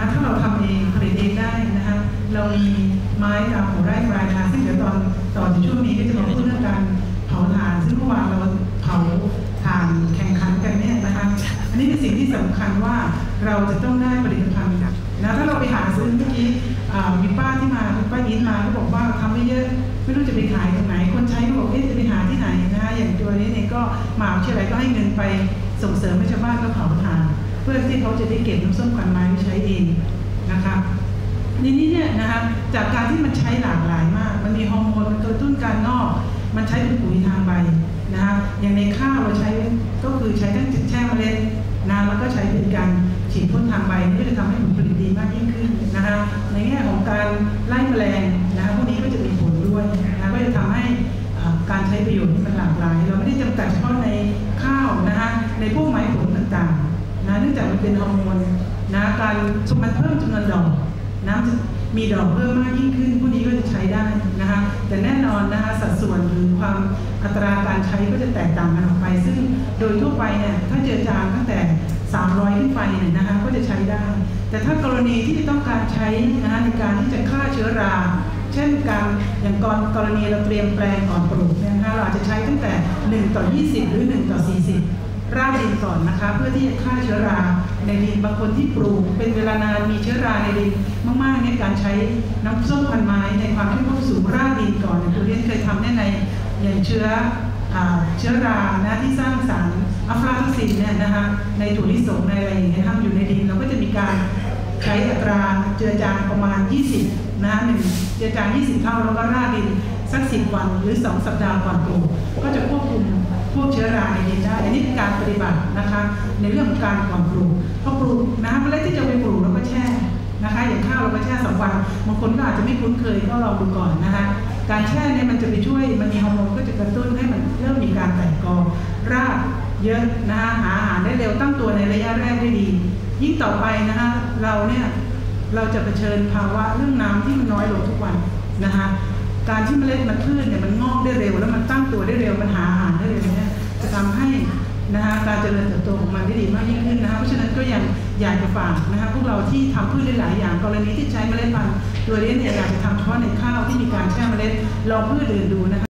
นะถ้าเราทำเองผลิตเองได้นะคะเรามีไม้ตามหัวไร่ปลายนาซึ่งเดี๋ยวตอนต่อจากช่วงนี้ก็จะมาพูดเรื่องการเผาถ่านซึ่งเมื่อวานเราเผาถ่านแข่งขันกันเนี่ยนะคะอันนี้เป็นสิ่งที่สำคัญว่าเราจะต้องได้ผลิตภัณฑ์นะถ้าเราไปหาซื้อเมื่อกี้มีป้าที่มาป้ายินมาก็บอกว่าทำไม่เยอะไม่รู้จะไปขายตรงไหน คนใช้ก็บอกเอ๊ะจะไปหาที่ไหนนะคะอย่างตัวนี้เนี่ยก็หมหาวิทยาลัยก็ให้เงินไปส่งเสริมให้ชาวบ้านก็เผาถ่าน เพื่อที่เขาจะได้เก็บน้ำส้มควันไม้ไว้ใช้เองนะคะในนี้เนี่ยนะคะจากการที่มันใช้หลากหลายมาก มันมีฮอร์โมนมันกระตุ้นการงอกมันใช้เป็นปุ๋ยทางใบนะคะอย่างในข้าวเราใช้ก็คือใช้ทั้งแช่เมล็ดนะแล้วก็ใช้เป็นการฉีดพ่นทางใบนี่ก็จะทำให้ผลผลิตดีมากยิ่งขึ้นนะคะในแง่ของการไล่แมลงนะคะพวกนี้ก็จะมีผลด้วยนะก็จะทำให้การใช้ประโยชน์นี่มันหลากหลาย เราไม่ได้จำกัดเฉพาะในข้าวนะคะในพวกไม้ผลต่างๆ องจากมันเป็นฮอร์โมนนะการมันเพิ่มจำนวนดอกน้ำจะมีดอกเพิ่มมากยิ่งขึ้นพวกนี้ก็จะใช้ได้นะคะแต่แน่นอนนะคะสัดส่วนหรือความอัตราการใช้ก็จะแตกต่างกันออกไป ซึ่งโดยทั่วไปเนี่ยถ้าเจอจางตั้งแต่ 300 ขึ้นไปเนี่ยนะคะก็จะใช้ได้ แต่ถ้ากรณีที่ต้องการใช้นะคะในการที่จะฆ่าเชื้อรา เช่นการอย่างกรกรณีเราเตรียมแปลงก่อนปลูกเนี่ยนะคะเราอาจจะใช้ตั้งแต่ 1 ต่อ 20 หรือ 1 ต่อ 40 ราดดินก่อนนะคะ เพื่อที่จะฆ่าเชื้อราในดินบางคนที่ปลูกเป็นเวลานานมีเชื้อราในดินมากๆในการใช้น้ำส้มพันไม้ในความเข้มข้นสูงราดดินก่อนเนี่ยตัวเรียนเคยทำได้ในอย่างเชื้ออเชื้อรานะที่สร้างสารอะฟลาทอกซินเนี่ยนะคะในถั่วลิสงในอะไรอย่างเงี้ยทำอยู่ในดินเราก็จะมีการใช้อัตราเจือจางประมาณ 20 นะหนึ่งเจือจาง 20 เท่าแล้วก็ราดดินสัก 10 วันหรือ 2 สัปดาห์ก่อนปลูก การปฏิบัตินะคะ ในเรื่องของการก่อนปลูกพอปลูกนะเมล็ดที่จะไปปลูกเราก็แช่นะคะ อย่างข้าวเราก็แช่สองวันบางคนก็อาจจะไม่คุ้นเคยก็ลองดูก่อนนะคะ การแช่เนี่ยมันจะไปช่วยมันมีฮอร์โมนก็จะกระตุ้นให้มันเริ่มมีการแตกกอรากเยอะนะคะหาอาหารได้เร็วตั้งตัวในระยะแรกได้ดี ยิ่งต่อไปนะคะเราเนี่ยเราจะเผชิญภาวะเรื่องน้ำที่มันน้อยลงทุกวันนะคะการที่เมล็ดมันพืชเนี่ยมันงอกได้เร็ว แล้วมันตั้งตัวได้เร็วมันหา นะคะการเจริญเติบโตของมันได้ดีมากยิ่งขึ้นนะคะเพราะฉะนั้นก็ยังอยากจะฝากนะคะพวกเราที่ทำพืชได้หลายอย่างกรณีที่ใช้เมล็ดพันธุ์ตัวนี้เนี่ยอยากจะทำเฉพาะในข้าวที่มีการแช่เมล็ดลองพืชอื่นดูนะคะ